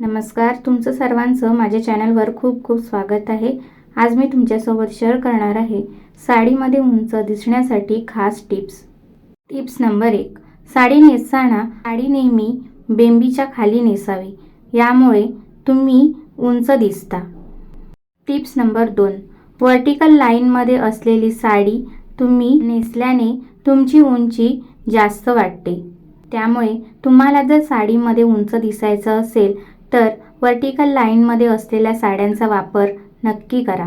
नमस्कार तुमचं सर्वांचं माझ्या चॅनलवर खूप खूप स्वागत आहे. आज मी तुमच्यासोबत शेअर करणार आहे साडीमध्ये उंच दिसण्यासाठी खास टिप्स. टिप्स नंबर एक साडी नेसताना साडी नेहमी बेंबीच्या खाली नेसावी. यामुळे तुम्ही उंच दिसता. टिप्स नंबर दोन व्हर्टिकल लाईनमध्ये असलेली साडी तुम्ही नेसल्याने तुमची उंची जास्त वाटते. त्यामुळे तुम्हाला जर साडीमध्ये उंच दिसायचं असेल तर वर्टिकल लाईनमध्ये असलेल्या साड्यांचा वापर नक्की करा.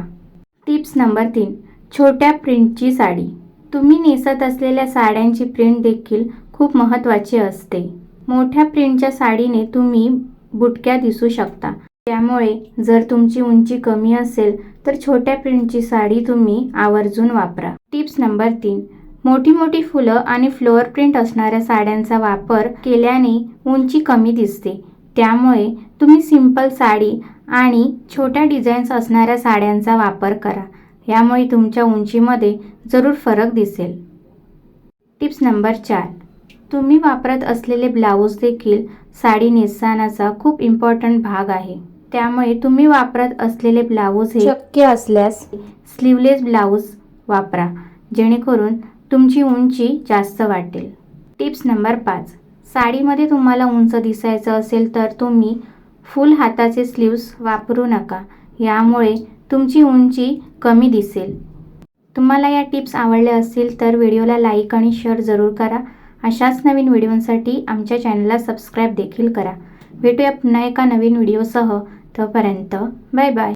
टिप्स नंबर तीन. छोट्या प्रिंटची साडी. तुम्ही नेसत असलेल्या साड्यांची प्रिंट देखील खूप महत्त्वाची असते. मोठ्या प्रिंटच्या साडीने तुम्ही बुटक्या दिसू शकता. त्यामुळे जर तुमची उंची कमी असेल तर छोट्या प्रिंटची साडी तुम्ही आवर्जून वापरा. टिप्स नंबर तीन. मोठी मोठी फुलं आणि फ्लोअर प्रिंट असणाऱ्या साड्यांचा वापर केल्याने उंची कमी दिसते. त्यामुळे तुम्ही सिंपल साडी आणि छोट्या डिझाईन्स असणाऱ्या साड्यांचा वापर करा. यामुळे तुमच्या उंचीमध्ये जरूर फरक दिसेल. टिप्स नंबर चार. तुम्ही वापरत असलेले ब्लाऊज देखील साडी नेसतानाचा खूप इम्पॉर्टंट भाग आहे. त्यामुळे तुम्ही वापरत असलेले ब्लाऊज हे शक्य असल्यास स्लीवलेस ब्लाऊज वापरा जेणेकरून तुमची उंची जास्त वाटेल. टिप्स नंबर पाच. साडीमध्ये तुम्हाला उंच दिसायचं असेल तर तुम्ही फुल हाताचे स्लीव्स वापरू नका. यामुळे तुमची उंची कमी दिसेल. तुम्हाला या टिप्स आवडल्या असतील तर व्हिडिओला लाईक आणि शेअर जरूर करा. अशाच नवीन व्हिडिओंसाठी आमच्या चॅनलला सबस्क्राईब देखील करा. भेटूया पुन्हा एका नवीन व्हिडिओसह. तोपर्यंत बाय बाय.